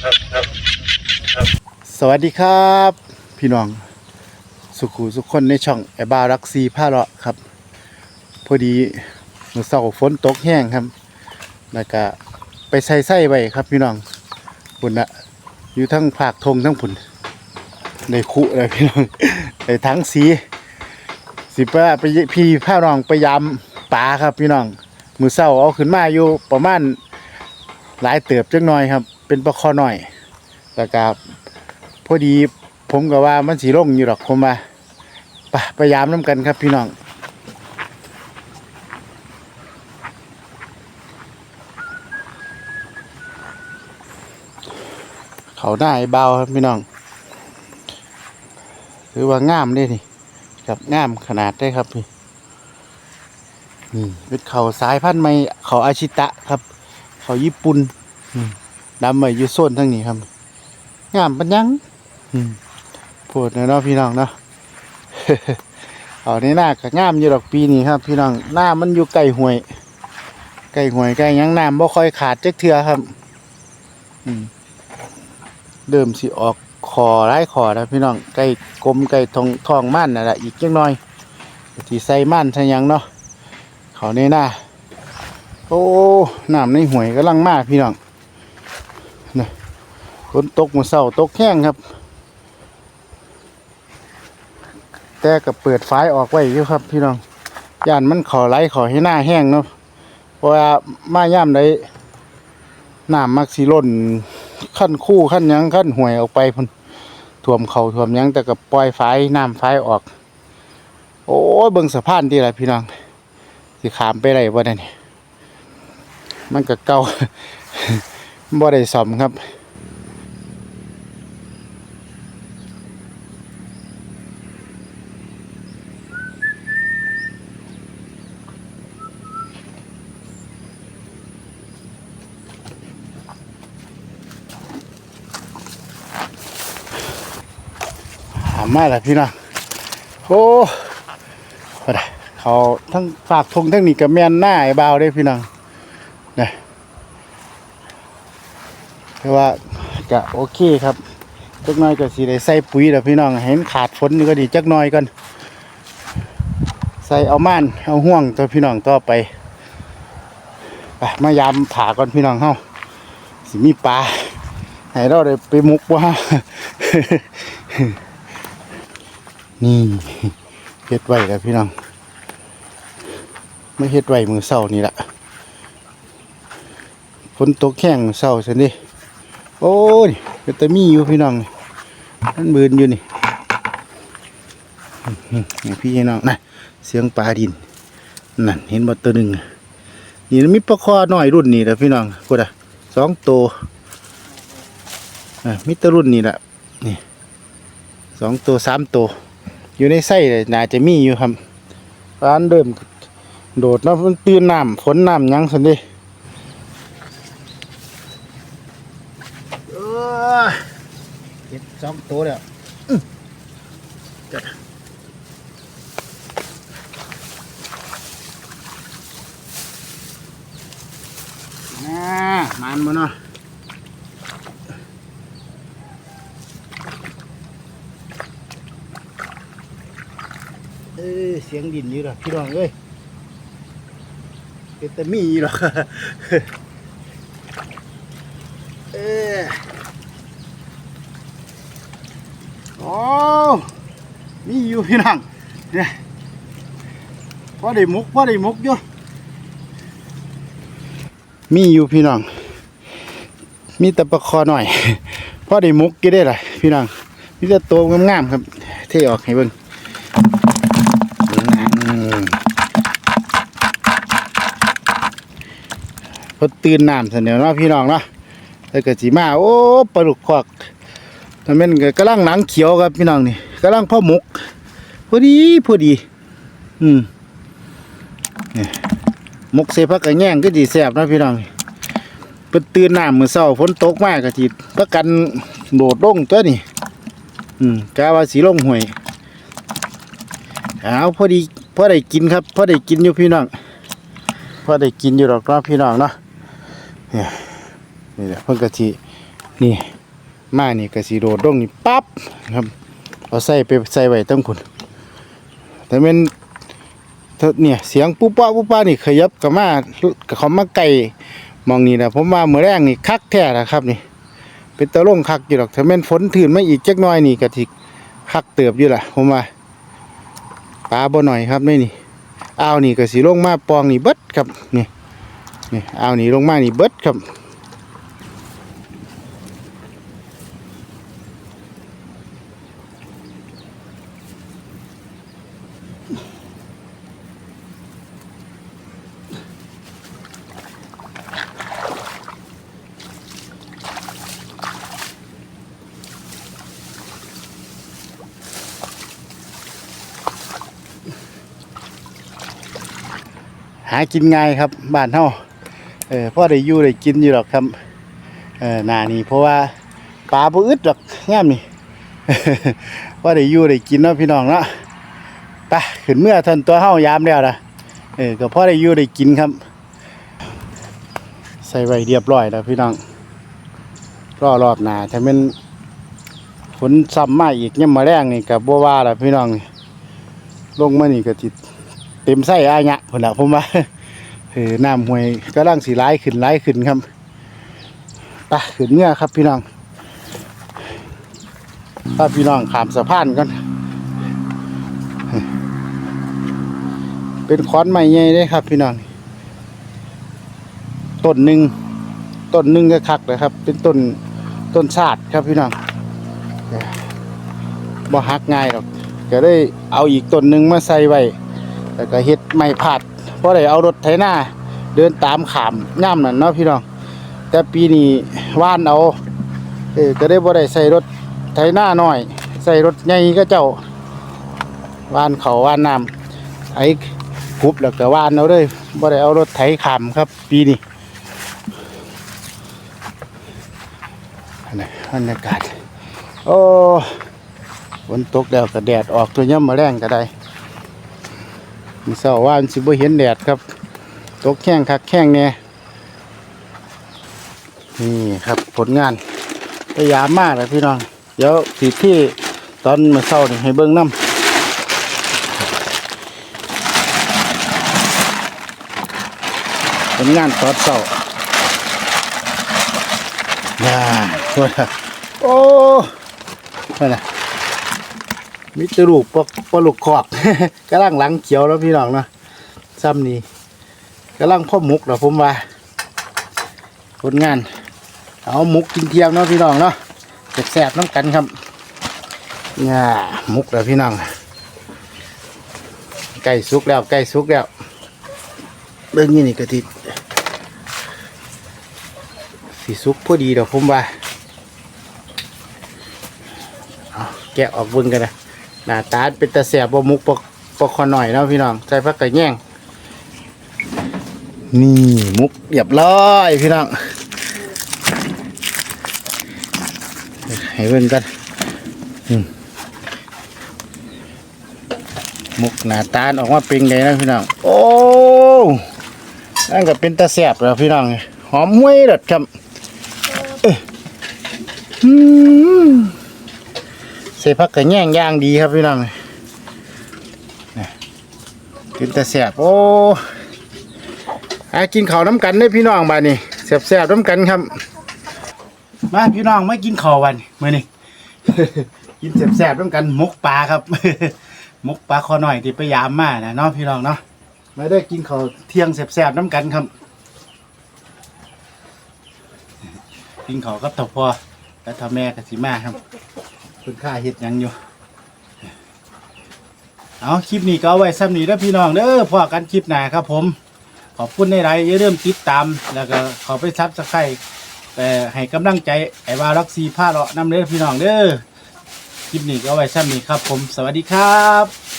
สวัสดีครับ พี่น้อง สุขุสุขคนในช่องไอบารักซีผ้าเลาะครับ พอดีเมื่อเช้าฝนตกแห้งครับ แล้วก็ไปใส่ไส้ไว้ครับ พี่น้องพุ่นนะอยู่ทั้งภาคทงทั้งผุนในคุเลยพี่น้องในทั้งสี สิไปไปพี่ผ้าน้องไปยามปลาครับ พี่น้องมือเศร้าเอาขึ้นมาอยู่ประมาณหลายเติบจังหน่อยครับ เป็นปลาคอหน่อยแล้วก็พอดีผมก็ว่ามันสีลงอยู่หรอกผมว่าไปพยายามน้ำกันครับพี่น้องเขาหน้าไอ้เบาครับพี่น้องถือว่างามเด้นี่ครับงามขนาดได้ครับพี่นี่เป็นเขาสายพันธุ์ไม่เขาอาชิตะครับ เขาญี่ปุ่นอืม ดำไว้อยู่โซนทั้งนี้ครับงามปัญญังอืมพูดหน่อยเนาะพี่น้องเนาะเอาในหน้าก็งามอยู่ดอกปีนี้ครับ พี่น้องหน้ามันอยู่ใกล้ห้วยใกล้ห้วยใกล้หยังน้ำบ่ค่อยขาดเจักเทื่อครับเดิมสิออกคอไร้คอแล้วพี่น้องใกล้กลมใกล้ทองทองม่านนั่นแหละอีกจังน้อยที่ใส่ม่านใส่หยังเนาะเขาในหน้าโอ้น้ำในหวยกำลังมากพี่น้อง ฝนตกมือเศร้าตกแห้งครับ แต่ก็เปิดฝายออกไว้อยู่ครับพี่น้องย่านมันขอไหลขอให้หน้าแห้งเนาะเพราะว่ามาย่ามใดน้ำมักสิล้นขั้นคู่ขั้นยังขั้นห่วยออกไปพุ่นท่วมเขาท่วมยังแต่ก็ปล่อยฝายน้ำฝายออก โอ้ยเบิ่งสะพานที่ละพี่น้องสิขามไปไรบ่ได้นี่มันก็เก่าบ่ได้ซ่อมครับ มาแล้วพี่น้องโอ้ไปเขาทั้งฝากทงทั้งนี้กับแมนหน้าไอ้บ่าวได้พี่น้องเนี่ยแต่ว่าก็โอเคครับจักหน้อยก็สิได้ใส่ปุ๋ยแล้วพี่น้องเห็นขาดฝนนี่ก็ดีจักหน้อยก่อนใส่เอาม่านเอาห่วงตัวพี่น้องต่อไปไปมายามผาก่อนพี่น้องเฮาสิมีปลาให้เราได้ไปมุกว่า นี่เฮ็ดไว้แล้วพี่น้องไม่เฮ็ดไว้มือเศร้านี่ละฝนตกแข้งเศร้าสินี่โอ้ยเป็นตะมีอยู่พี่น้องนี่มันบืนอยู่นี่นี่พี่น้องนะเสียงปลาดินนั่นเห็นบ่ตัวหนึ่งนี่มีปลาคอหน้อยรุ่นนี้แหละพี่น้องกูดะสองตัวอะมีแตรุ่นนี้แหละนี่สองตัวสามตัว อยู่ในไส้เลยน่าจะมีอยู่ครับร้านเดิมโดดนะมันตื่นน้ำฝนน้ำยังสันดิเอ้ยเก็บสองตัวแล้วอื้อจันมันมาเนาะ เออเสียงดินอยู่หรอพี่น้องเอ้ยเป็นแต่มีอยู่หรอกเออโอ้มีอยู่พี่น้องเนี่ยพอได้มุกพอได้มุกอยู่มีอยู่พี่น้อง มีแต่ปลาคอหน่อยพอได้มุกกี่ได้ล่ะพี่น้องมีแต่ตัวงามๆครับเท่ออกให้เบิ่ง พอตื่นน้ำเสนอเนาะพี่น้องเนาะแล้วก็จีมาโอ้ปลาดุกควักนั่นเป็นก็กำลังหนังเขียวครับพี่น้องนี่กำลังพ่อหมกพอดีพอดี อืมนี่หมกเสพักกระแง่งก็ดีแซ่บนะพี่น้องเพิ่นตื่นน้ำมื้อเช้าฝนตกมากก็สิประกันโดดลงตัวนี่ อืมกะว่าสิลงห้วยเอาพอดีพอได้กินครับพอได้กินอยู่พี่น้องพอได้กินอยู่ดอกนาะพี่น้องเนาะ เนี่ยนี่แหละเพิ่นกะทินี่มานี่ก็สิโดดลงนี่ปั๊บครับเอาใส่ไปใส่ไว้ตั้งพุ่นแต่แม่นเนี่ยเสียงปุ๊บป้าปุ๊บป้านี่ขยับก็มาก็เขามาไก่มองนี่นะผมว่ามื้อแรงนี่คักแท้นะครับนี่ เป็นตะล่งคักอยู่หรอกถ้าแม่นฝนถืนมาอีกจักน่อยนี่ก็สิคักเติบอยู่ล่ะผมว่าปลาบ่หน่อยครับนี่นี่อ้าวนี่ก็สิลงมาปองนี่เบิดครับนี่ นี่อ้าวนี่ลงมานี่เบิดครับหากินง่ายครับบ้านเฮา เออพ่อได้อยู่ได้กินอยู่หรอกครับเออหนานี่เพราะว่าปลาบ่อึดหรอกงามนี่พ่อได้อยู่ได้กินเนาะพี่น้องเนาะไปขึ้นเมื่อทันตัวเฮายามแล้วนะเออก็พ่อได้อยู่ได้กินครับ ใส่ไว้เรียบร้อยแล้วพี่น้องรอรอบหนาถ้าเป็นฝนซ้ำมาอีกยังมาแรงนี่กับบัวว่าละพี่น้องนี่ลงมานี่ก็ติดเต็มไส้อายะฝนละผมว่า เออน้ำห้วยกำลังสีร้ายขึ้นร้ายขึ้นครับไปขึ้นเงื่อครับพี่น้องถ้าพี่น้องขามสะพานกันเป็นค้อนใหม่ใหญ่เลยครับ พี่น้องต้นหนึ่งต้นหนึ่งก็คักเลยครับ เป็นต้นต้นชาติครับพี่น้องบ่หักง่ายหรอกก็ได้เอาอีกต้นหนึ่งมาใส่ไว้แล้วก็เฮ็ดไม่ผาด พราะได้เอารถไถนาเดินตามขามย่ำนั่นเนาะพี่น้อง แต่ปีนี้ว่านเอาเออก็ได้บ่ได้ใส่รถไถนาหน้อย ใส่รถใหญ่ก็เจ้าว่านเขาว่านน้ำไอ้คุบแล้วก็ว่านเอาเลยบ่ได้เอารถไถขามครับ ปีนี้นี่บรรยากาศ โอ้ฝนตกแล้วก็แดดออกตัวย่ำมาแรงก็ได้ มีเสาว่านสิบ่เห็นแดดครับ ตกแข้งคักแข้งเนี่ยนี่ครับผลงานพยายามมากเลยพี่น้อง เดี๋ยวสีที่ตอนมาเศร้านี่ให้เบิ้งน้ำผลงานตอนเศร้าน่าตัวน่ะโอ้ตัวน่ะ มิตรลูกปลาปลาลูกคอกกำลังหลังเขียวแล้วพี่น้องเนาะซ้ำนี่กำลังพ่อมุกเหรอผมว่าผลงาน เอามุกกินเทียมเนาะพี่น้องเนาะแสบๆน้ำกันครับง่ามุกแล้วพี่น้องใกล้สุกแล้วใกล้สุกแล้วเรื่องนี้นี่กะทิสีสุกพอดีเดี๋ยวผมว่าแกะออกเบิ่งกันนะ หน้าตาเป็นตาเสียบมุกปกปกคอหน่อยเนาะพี่น้องใส่ผักกระแยงนี่มุกเรียบร้อยพี่น้องให้เบิ่งกันมุกหน้าตาออกมาเป็นไงนะพี่น้องโอ้นั่นก็เป็นตาเสียบแล้วพี่น้องหอมห้วยเด็ดครับเอ้ยอืม ใส่ผักกระแยงย่างดีครับพี่น้องนี่กินแต่แสบโอ้หากินข้าวน้ำกันได้พี่น้องบ้านนี่แสบแสบน้ำกันครับ มาพี่น้องไมากินข้าววันเมื่อนี้กินแสบแสบน้ำกันมกปลาครับมกปลาคอหน่อยที่พยายามมานะเนาะพี่น้องเนาะมาได้กินข้าวเที่ยงแสบแสบน้ำกันครับกินข้าวกับตะพอและทอแม่กับสิมาครับ คุณค่าเห็ดยังอยู่ เอาคลิปนี้ก็เอาไว้ซ้ำนี้แล้วพี่น้องเด้อพอกันคลิปหน้าครับผม ขอบคุณในไรอย่าลืมติดตาม แล้วก็ขอไปซับสไครต์แต่ให้กำลังใจไอ้วาล็อกซีผ้าเลาะน้ำเด้อพี่น้องเด้อคลิปนี้ก็เอาไว้ซ้ำนี้ครับผม สวัสดีครับ